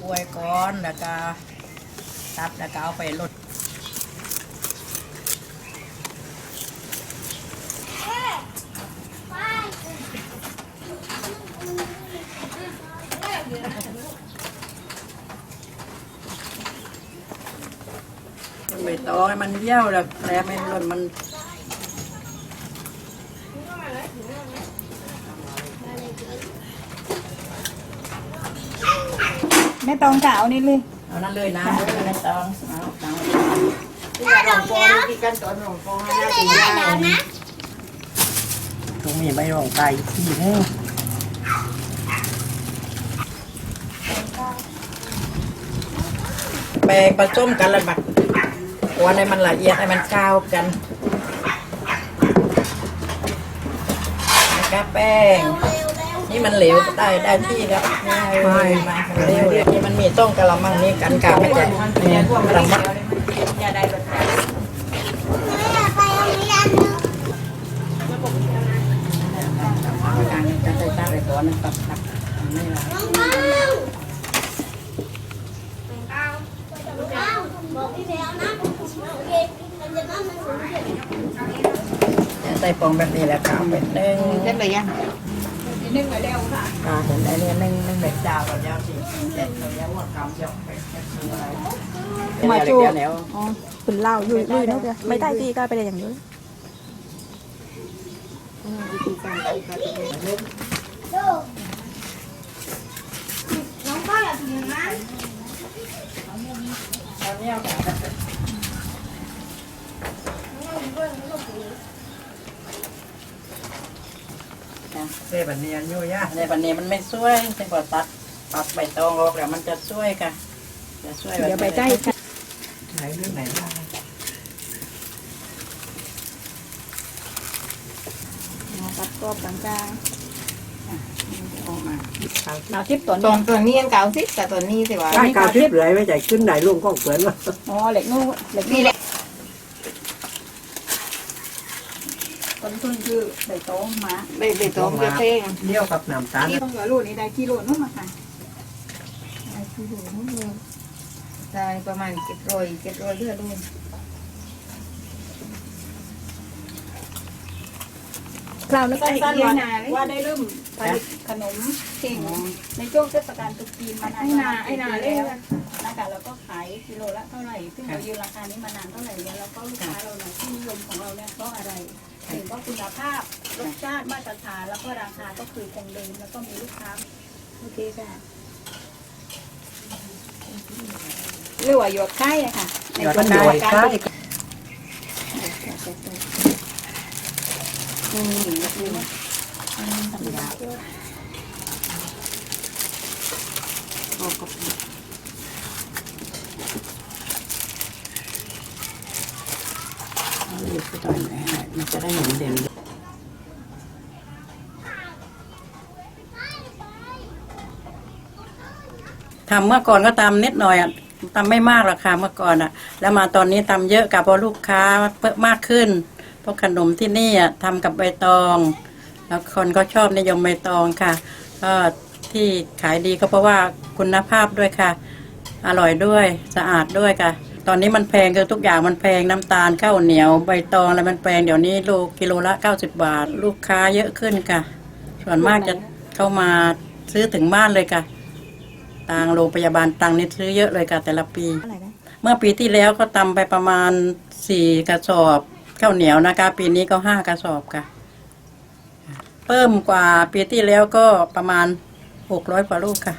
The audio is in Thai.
กล้วยก้อนแล้วก็ตับแล้วก็เอาไปลดใบตองให้มันเยี่ยวแล้วแล้วไม่หล่นมัน แม่ตองจะเอานี่เลยเอานั่นเลยนะใบตองเอาตังหลวงพ่อที่กันตอนหลวงพ่อให้ได้ปีได้นะต้องมีใบรองไตที่นึงแปลงผสมกันแล้วแบบหัวในมันละเอียดให้มันก้าวกันแล้วก็แป้ง นี่มันเหลวได้ได้ที่ครับง่ายเลยมาเร็วเลยนี่มันมีต้องกะละมังนี่กันกาไม่ได้เนี่ยกะละมังอย่าได้รสชาติการจะใส่ตาไปก่อนนะตับตับไม่ละจะใส่ปองแบบนี้แหละค่ะเป็นหนึ่งเล่นไปยัง นึ่งไว้แล้วค่ะ อ่าเห็นไอ้เนี่นึ่งนึ่งแบบดาวกับยาวสี่เจ็ดเลยยาวว่ากำยกไปแค่คืออะไรมาจูเดี๋ยเดี๋ยวอ๋อเป็นเหล้าอยู่อยู่เนาะเดียวไม่ได้ตีก็ไปเลยอย่างนี้วิธีการทำการเล่นเอาเนี่ยค่ะเซ่บันเนียนอยู่ยะในบันเนียนมันไม่ช่วยแต่พอตัดตัดใบตองออกแล้วมันจะช่วยค่ะจะช่วยเดี๋ยวไปได้ค่ะไหนเรื่องไหนบ้างตัดกรอบกลางออกมาๆเอาทิปตัวตนี้อนตัวนี้ยังเก่าสิแต่ตัวนี้สิวะได้กาวทิพย์เลยไม่ใช่ขึ้นไหนลุงก็เขินว่าอ๋อเหล็กนู่นเหล็กนี่นี่แหละ ต้นทุนคือใบตองมาใบใบตองเยอะเพ่งเดี่ยวกับน้ำตาลต้องเหลือลูกนี่ได้กิโลนู่นมาค่ะได้กิโลนู่นเลยได้ประมาณเจ็ดร้อยเจ็ดร้อยเลือดด้วยคราวนี้ก็สั้นว่าว่าได้เริ่มผลิตขนมเก่งในช่วงเทศกาลตรุษจีนมานานไอ้นาไอ้นาเล่นนะคะแล้วก็ขายกิโลละเท่าไหร่ซึ่งเรายืนราคานี้มานานเท่าไหร่แล้วแล้วก็ลูกค้าเราเนี่ยที่นิยมของเราเนี่ยเพราะอะไร เห็นว่าคุณภาพรสชาติมาตรฐานแล้วก็ราคาก็คือคงเดิมแล้วก็มีลูกค้าโอเคค่ะเรียกว่าหยดไข่อะค่ะในเดี๋ยวช่ก็วงหน่วยการใช่นี่นี่นี่นี่เอา เรียกไปตอนไหนมันจะได้เห็นเด่นทำเมื่อก่อนก็ตำนิดหน่อยอะตำไม่มากหรอกค่ะเมื่อก่อนอะ แล้วมาตอนนี้ตำเยอะกับพราะลูกค้าเพิ่มมากขึ้นเพราะขนมที่นี่อะทำกับใบตอง แล้วคนก็ชอบนิยมใบตองค่ะก็ที่ขายดีก็เพราะว่าคุณภาพด้วยค่ะ อร่อยด้วยสะอาดด้วยค่ะ ตอนนี้มันแพงคือทุกอย่างมันแพงน้ำตาลข้าวเหนียวใบตองอะไรมันแพงเดี๋ยวนี้โลกิโลละ90 บาท ลูกค้าเยอะขึ้นค่ะ ส่วนมากจะเข้ามาซื้อถึงบ้านเลยค่ะทางโรงพยาบาลตังนี่ซื้อเยอะเลยค่ะแต่ละปี อะไรนะเมื่อปีที่แล้วก็ตำไปประมาณสี่กระสอบข้าวเหนียวนะคะ ปีนี้ก็ห้ากระสอบค่ะ เพิ่มกว่าปีที่แล้วก็ประมาณหกร้อยกว่าลูกค่ะ